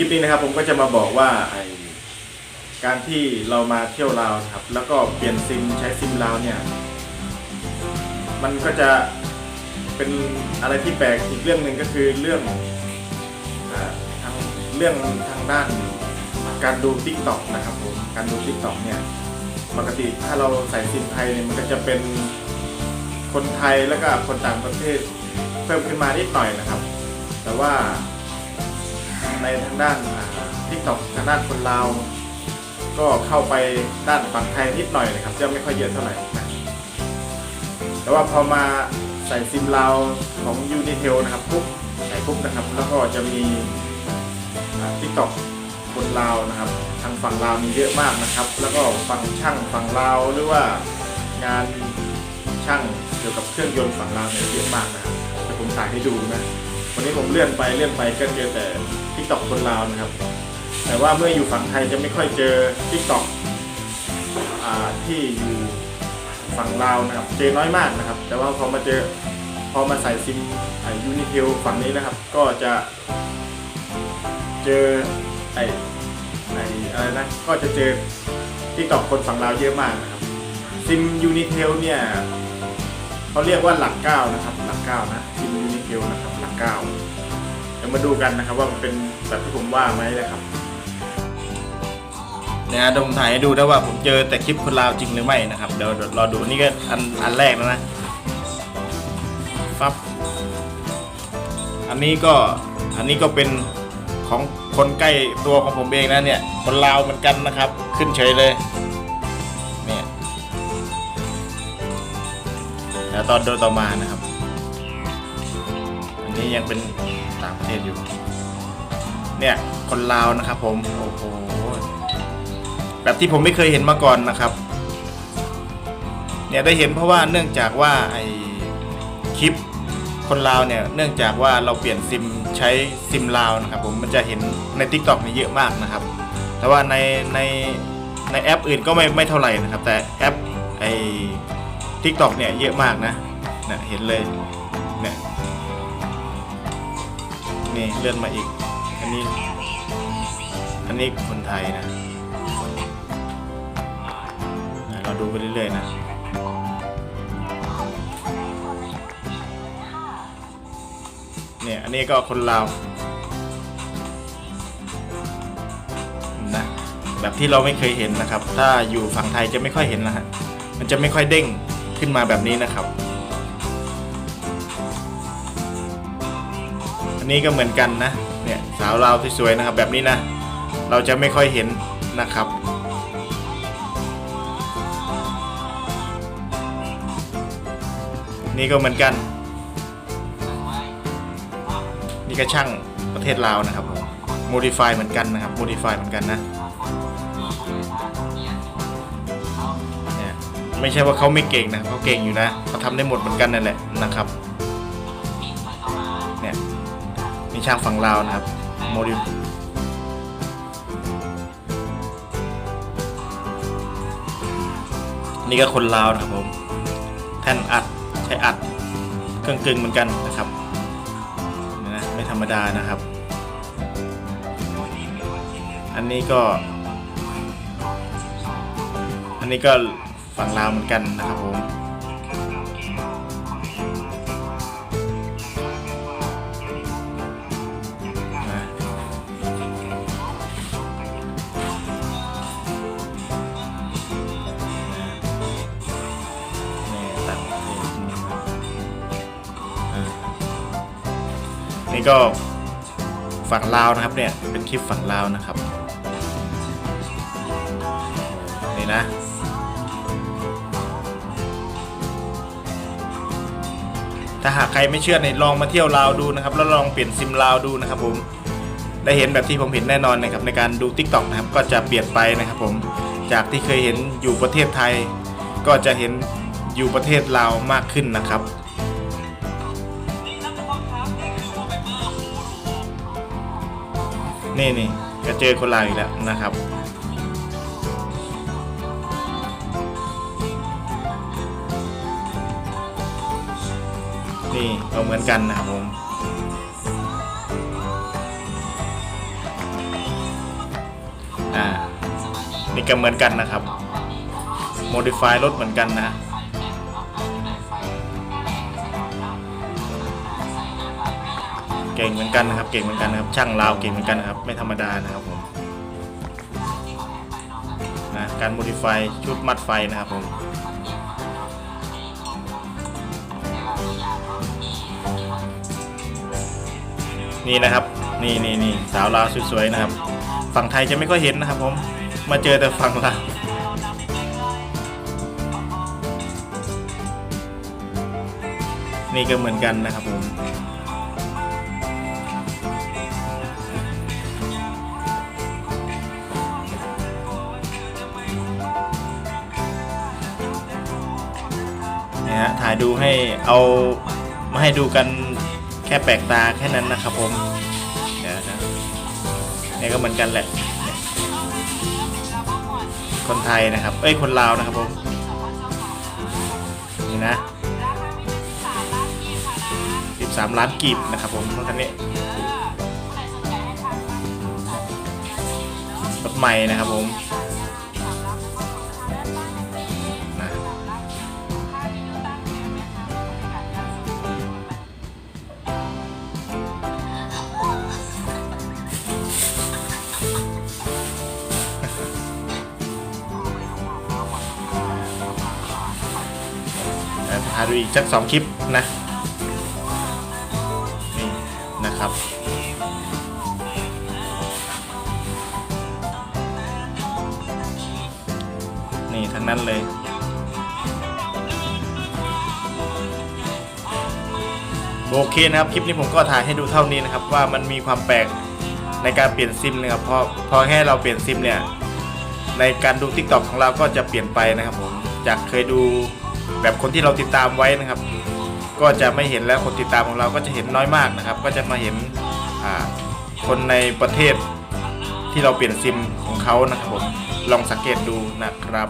คลิปนี้นะครับผมก็จะมาบอกว่าไอการที่เรามาเที่ยวลาวครับ แล้วก็เปลี่ยนซิมใช้ซิมลาวเนี่ย มันก็จะเป็นอะไรที่แปลกอีกเรื่องหนึ่งก็คือเรื่องอทางเรื่องทางด้านการดู t ิ k t o k นะครับผมการดู t ิ k t o k เนี่ยปกติถ้าเราใส่ซิมไทยเนี่ยมันก็จะเป็นคนไทยแล้วก็คนต่างประเทศเพิ่มขึ้นมานิดหน่อยนะครับ แต่ว่า ในทางด้านทิกตอกทางด้านคนลาว ก็เข้าไปด้านฝั่งไทยนิดหน่อยนะครับจะไม่ค่อยเยอะเท่าไหร่นะแต่ว่าพอมาใส่ซิมลาวของ u n i t e l นะครับปุ๊บใส่ปุ๊บนะครับ แล้วก็จะมีทิกตอกคนลาวนะครับ ทางฝั่งลาวมีเยอะมากนะครับ แล้วก็ฝั่งช่างฝั่งลาวหรือว่างานช่างเกี่ยวกับเครื่องยนต์ฝั่งลาวเนี่ยเยอะมากนะครับแต่ผมถ่ายให้ดูนะวันนี้ผมเลื่อนไปเลื่อนไปก็เจอแต่ ทิกตอกคนลาวนะครับ แต่ว่าเมื่ออยู่ฝั่งไทยจะไม่ค่อยเจอทิกตอกที่อยู่ฝั่งลาวนะครับ เจอน้อยมากนะครับ แต่ว่าพอมาเจอพอมาใส่ซิมยูนิเทลฝั่งนี้นะครับ ก็จะเจอไอไออะไรนะก็จะเจอทิกตอกคนฝั่งลาวเยอะมากนะครับซิมยูนิเทลเนี่ยเขาเรียกว่าหลักเก้านะครับ หลักเก้านะซิมยูนิเทลนะครับหลักเก้า ยวมาดูกันนะครับว่ามันเป็นแบบที่ผมว่าไหมนะครับเนี่ยเดี๋ยวผมถ่ายให้ดูได้ว่าผมเจอแต่คลิปคนลาวจริงหรือไม่นะครับเดี๋ยวเดี๋ยวรอดูนี่ก็อันอันแรกแล้วนะฟับอันนี้ก็อันนี้ก็เป็นของคนใกล้ตัวของผมเองนะเนี่ยคนลาวเหมือนกันนะครับ ขึ้นเฉยเลยเนี่ยแล้วตอนโดนต่อมานะครับ อันนี้ยังเป็น ต่างประเทศอยู่ เนี่ยคนลาวนะครับ ผมโอ้โหแบบที่ผมไม่เคยเห็นมาก่อนนะครับ เนี่ยได้เห็นเพราะว่าเนื่องจากว่าไอคลิปคนลาวเนี่ยเนื่องจากว่าเราเปลี่ยนซิมใช้ซิมลาวนะครับ ผมมันจะเห็นใน Tik t o อกนี่ยเยอะมากนะครับ แต่ว่าในในในแอปอื่นก็ไม่ไม่เท่าไหร่นะครับ แต่แอปไอทิกตอกเนี่ยเยอะมากนะเนี่ยเห็นเลยเนี่ย นี่เลื่อนมาอีก อันนี้ อันนี้คนไทยนะเราดูไปเรื่อยๆนะเนี่ยอันนี้ก็คนลาวนะแบบที่เราไม่เคยเห็นนะครับ ถ้าอยู่ฝั่งไทยจะไม่ค่อยเห็นนะฮะมันจะไม่ค่อยเด้งขึ้นมาแบบนี้นะครับ นี้ก็เหมือนกันนะเนี่ยสาวลาวที่สวยนะครับแบบนี้นะ เราจะไม่ค่อยเห็นนะครับนี่ก็เหมือนกัน นี่ก็ช่างประเทศลาวนะครับผมโมดิฟายเหมือนกันนะครับโมดิฟายเหมือนกันนะเนี่ยไม่ใช่ว่าเขาไม่เก่งนะเขาเก่งอยู่นะเขาทำได้หมดเหมือนกันนั่นแหละนะครับ นี่ช่างฝั่งลาวนะครับ โมดินี่ก็คนลาวนะครับผมแท่นอัดใช้อัดเครื่องกลึงเหมือนกันนะครับนะไม่ธรรมดานะครับ อันนี้ก็ อันนี้ก็ฝั่งลาวเหมือนกันนะครับผม นี่ก็ฝั่งลาวนะครับเนี่ยเป็นคลิปฝั่งลาวนะครับ นี่นะ ถ้าหากใครไม่เชื่อเนี่ยลองมาเที่ยวลาวดูนะครับ แล้วลองเปลี่ยนซิมลาวดูนะครับผมได้เห็นแบบที่ผมเห็นแน่นอนนะครับในการดู Tik t o อกนะครับก็จะเปลี่ยนไปนะครับผมจากที่เคยเห็นอยู่ประเทศไทย ก็จะเห็นอยู่ประเทศลาวมากขึ้นนะครับ นี่นี่ก็เจอคนลาอีกแล้วนะครับ นี่ก็เหมือนกันนะครับผมอ่านี่ก็เหมือนกันนะครับ modify รถเหมือนกันนะ เก่งเหมือนกันนะครับ เก่งเหมือนกันนะครับช่างลาวเก่งเหมือนกันนะครับ ไม่ธรรมดานะครับผมนะการ modify ชุดมัดไฟนะครับผมนี่นะครับ นี่นี่นี่สาวลาวสวยๆนะครับ ฝั่งไทยจะไม่ค่อยเห็นนะครับ ผมมาเจอแต่ฝั่งลาวนี่ก็เหมือนกันนะครับผมาดูให้เอามาให้ดูกันแค่แปลกตาแค่นั้นนะครับผมเดี๋ยวนะนี่ก็เหมือนกันแหละ คนไทยนะครับ เอ้ยคนลาวนะครับผม นี่นะ 13 ล้านกีบนะครับผมรถคันนี้รถใหม่นะครับผม ดูอีกสักสองคลิปนะ นี่นะครับนี่ทั้งนั้นเลยโอเคนะครับคลิปนี้ผมก็ถ่ายให้ดูเท่านี้นะครับว่ามันมีความแปลกในการเปลี่ยนซิมนะครับพอพอแค่เราเปลี่ยนซิมเนี่ยในการดู t ิ k t o k ของเราก็จะเปลี่ยนไปนะครับผมจากเคยดู แบบคนที่เราติดตามไว้นะครับ ก็จะไม่เห็นแล้วคนติดตามของเราก็จะเห็นน้อยมากนะครับ ก็จะมาเห็นคนในประเทศที่เราเปลี่ยนซิมของเขานะครับผมลองสังเกตดูนะครับ